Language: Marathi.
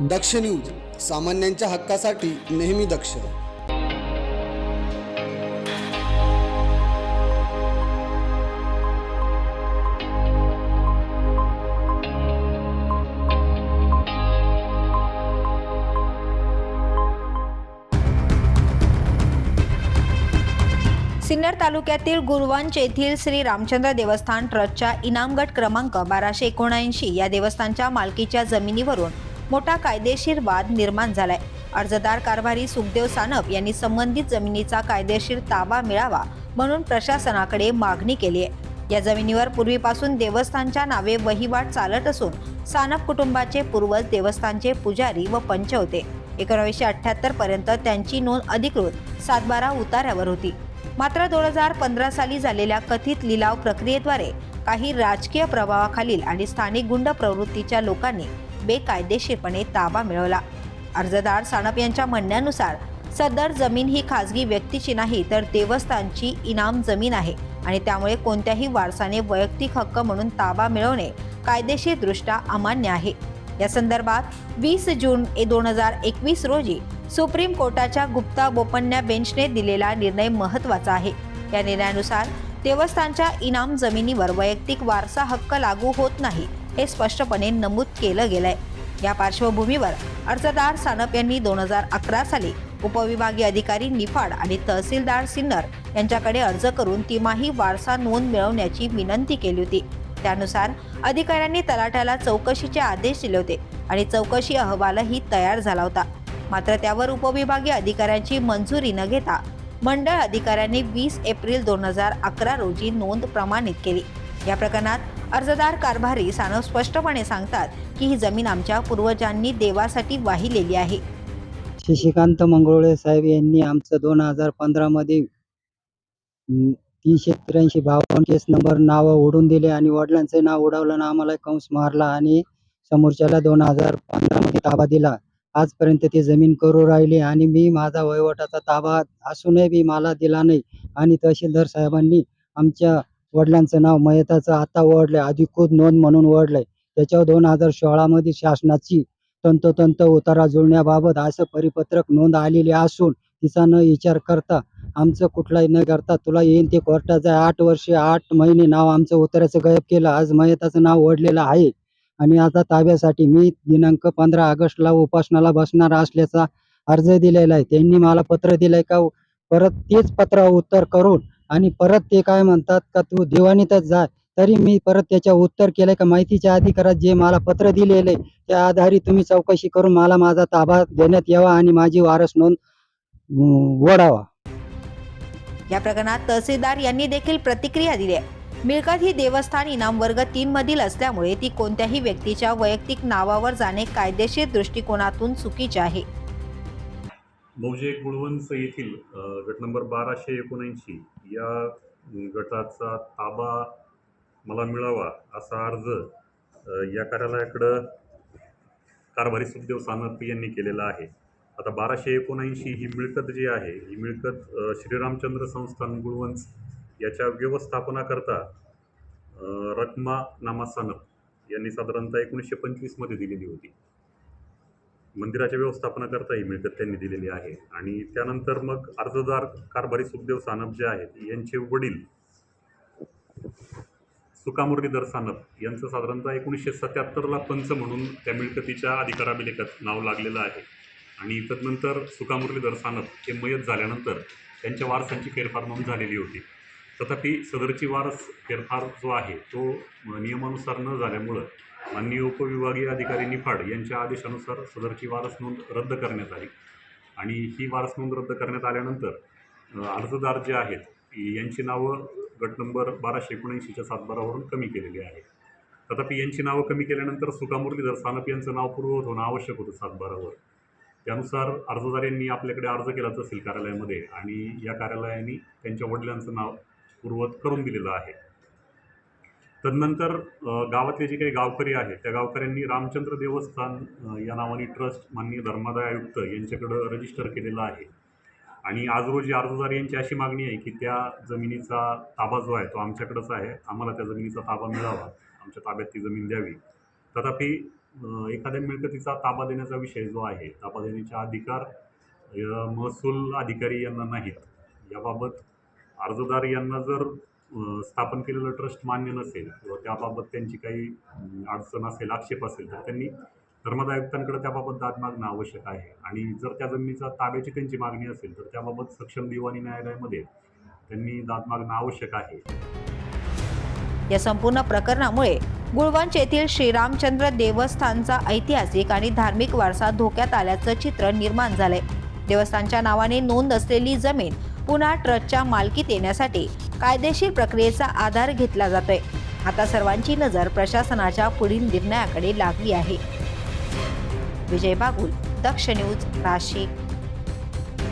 दक्ष न्यूज सामान्यांच्या हक्कासाठी नेहमी दक्ष. सिन्नर तालुक्यातील गुरवंच येथील श्री रामचंद्र देवस्थान ट्रस्टच्या इनामगट क्रमांक बाराशे एकोणऐंशी या देवस्थानच्या मालकीच्या जमिनीवरून मोठा कायदेशीर वाद निर्माण झालाय. अर्जदार कारभारी सुखदेव सानप यांनी संबंधित जमिनीचा कायदेशीर ताबा मिळावा म्हणून प्रशासनाकडे मागणी केली आहे. या जमिनीवर पूर्वीपासून देवस्थानच्या नावे वहिवाट चालत असून सानप कुटुंबाचे पूर्वज देवस्थानचे पुजारी व पंच होते. एकोणीसशे अठ्ठ्याहत्तर पर्यंत त्यांची नोंद अधिकृत सातबारा उतार्यावर होती. मात्र दोन हजार पंधरा साली झालेल्या कथित लिलाव प्रक्रियेद्वारे काही राजकीय प्रभावाखालील आणि स्थानिक गुंड प्रवृत्तीच्या लोकांनी बेकायदेशीरपणे ताबा मिळवला. अर्जदार सानप यांच्या म्हणण्यानुसार सदर जमीन ही खाजगी व्यक्तीची नाही तर देवस्थानची इनाम जमीन आहे आणि त्यामुळे कोणत्याही वारसाने वैयक्तिक हक्क म्हणून ताबा मिळवणे कायदेशीरदृष्ट्या अमान्य आहे. या संदर्भात वीस जून दोन हजार एकवीस रोजी सुप्रीम कोर्टाच्या गुप्ता बोपन्या बेंचने दिलेला निर्णय महत्त्वाचा आहे. या निर्णयानुसार देवस्थानच्या इनाम जमिनीवर वैयक्तिक वारसा हक्क लागू होत नाही. हे स्पष्टपणे नमूद केलं गेलंय. या पार्श्वभूमीवर अर्जदार सानप यांनी दोन हजार अकरा साली उपविभागीय अधिकारी निफाड आणि तहसीलदार सिन्नर यांच्याकडे अर्ज करून तिमाही वारसा नोंद मिळवण्याची विनंती केली होती. त्यानुसार अधिकाऱ्यांनी तलाट्याला चौकशीचे आदेश दिले होते आणि चौकशी अहवालही तयार झाला होता. मात्र त्यावर उपविभागीय अधिकाऱ्यांची मंजुरी न घेता मंडळ अधिकाऱ्यांनी वीस एप्रिल दोन हजार अकरा रोजी नोंद प्रमाणित केली. या प्रकरणात अर्जदार कारभारी सानव स्पष्टपणे सांगतात की ही जमीन आमच्या पूर्वजांनी देवासाठी वाहिलेली आहे. शशिकांत मंगळुळे साहेब यांनी आमचं दोन हजार पंधरामध्ये तीनशे त्र्याऐंशी बावन्न केस नंबर नावं ओढून दिले आणि वडिलांचं नाव उडवलं आम्हाला कंस मारला आणि समोरच्याला दोन हजार पंधरामध्ये ताबा दिला. आजपर्यंत ते जमीन करू राहिली आणि मी माझा वहिवाटाचा ताबा असूनही बी मला दिला नाही. आणि तहसीलदार साहेबांनी आमच्या वडिलांचं नाव मयताचं आता ओढलंय. अधिकृत नोंद म्हणून ओढलंय. त्याच्यावर दोन हजार सोळामध्ये शासनाची तंतोतंत उतारा जुळण्याबाबत असं परिपत्रक नोंद आलेली असून तिचा न विचार करता आमचं कुठलाही न करता तुला येईन ते कोर्टाचं आठ वर्षे आठ महिने नाव आमचं उताराचं गायब केलं. आज मयताचं नाव ओढलेलं आहे. आणि आता ताब्यासाठी मी दिनांक पंधरा ऑगस्टला उपासनाला बसणार असल्याचा अर्ज दिलेला आहे. त्यांनी मला पत्र दिलंय का? परत तेच पत्र उत्तर करून आणि परत ते काय म्हणतात का तू दिवाणीतच जा तरी मी परत त्याच्या उत्तर केलंय का माहितीच्या अधिकारात जे मला पत्र दिलेलं आहे त्या आधारे तुम्ही चौकशी करून मला माझा ताबा देण्यात यावा आणि माझी वारस नोंद ओढावा या प्रकरणात तहसीलदार यांनी देखील प्रतिक्रिया दिली आहे. मिळकत ही देवस्थान इनाम वर्ग तीन मधील असल्यामुळे ती कोणत्याही व्यक्तीच्या वैयक्तिक नावावर जाणे कायदेशीर दृष्टिकोनातून चुकीचे आहे. मौजे गुळवंच येथील गट नंबर बाराशे एकोणऐंशी या गटाचा ताबा मला मिळावा असा अर्ज या कार्यालयाकडं कारभारी सुखदेव सानप यांनी केलेला आहे. आता बाराशे एकोणऐंशी ही मिळकत जी आहे ही मिळकत श्रीरामचंद्र संस्थान गुळवंच याच्या व्यवस्थापनाकरता अ, नामा सानप यांनी साधारणतः एकोणीसशे पंचवीसमध्ये दिलेली होती. मंदिराच्या व्यवस्थापनाकरताही मिळकत त्यांनी दिलेली आहे. आणि त्यानंतर मग अर्जदार कारभारी सुखदेव सानप जे आहेत यांचे वडील सुकामुरलीधर सानप यांचं साधारणतः एकोणीसशे सत्याहत्तरला पंच म्हणून त्या मिळकतीच्या अधिकाराभिलेखात नाव लागलेलं आहे. आणि तदनंतर सुकामुरलीधर सानप हे मयत झाल्यानंतर त्यांच्या वारसांची फेरफार म्हणून झालेली होती. तथापि सदरची वारस फेरफार जो आहे तो नियमानुसार न झाल्यामुळं माननीय उपविभागीय अधिकारी निफाड यांच्या आदेशानुसार सदरची वारस नोंद रद्द करण्यात आली. आणि ही वारस नोंद रद्द करण्यात आल्यानंतर अर्जदार जे आहेत यांची नावं गट नंबर बाराशे एकोणऐंशीच्या सातबारावरून कमी केलेली आहे तथापि यांची नावं कमी केल्यानंतर सुकामुरलीधर सानप यांचं नाव पूर्ववत होणं आवश्यक होतं सातबारावर. त्यानुसार अर्जदार यांनी आपल्याकडे अर्ज केला तहसील कार्यालयामध्ये आणि या कार्यालयाने त्यांच्या वडिलांचं नाव पूर्वत करून दिलेलं आहे. तदनंतर गावातले जे काही गावकरी आहेत त्या गावकऱ्यांनी रामचंद्र देवस्थान या नावाने ट्रस्ट माननीय धर्मादाय आयुक्त यांच्याकडं रजिस्टर केलेलं आहे. आणि आज रोजी अर्जदार यांची अशी मागणी आहे की त्या जमिनीचा ताबा जो आहे तो आमच्याकडंच आहे. आम्हाला त्या जमिनीचा ताबा मिळावा. आमच्या ताब्यात ती जमीन द्यावी. तथापि एखाद्या मिळकतीचा ताबा देण्याचा विषय जो आहे ताबा देण्याचे अधिकार महसूल अधिकारी यांना नाहीत. याबाबत अर्जदार यांना जर स्थापन केलेलं ट्रस्ट मान्य नसेल किंवा त्याबाबत त्यांची काही अडचण असेल आक्षेप असेल तर त्यांनी धर्मादाय आयुक्तांकडे त्याबाबत दाद मागणं आवश्यक आहे. आणि जर त्या जमिनीचा ताब्याची त्यांची मागणी असेल तर त्याबाबत सक्षम दिवाणी न्यायालयामध्ये त्यांनी दाद मागणं आवश्यक आहे. या संपूर्ण प्रकरणामुळे गुळवंच येथील श्रीरामचंद्र देवस्थानचा ऐतिहासिक आणि धार्मिक वारसा धोक्यात आल्याचं चित्र निर्माण झालंय. देवस्थानच्या नावाने नोंद असलेली जमीन पुन्हा ट्रस्टच्या मालकीत येण्यासाठी कायदेशीर प्रक्रियेचा आधार घेतला जातोय. आता सर्वांची नजर प्रशासनाच्या पुढील निर्णयाकडे लागली आहे. विजय बागुल दक्ष न्यूज नाशिक.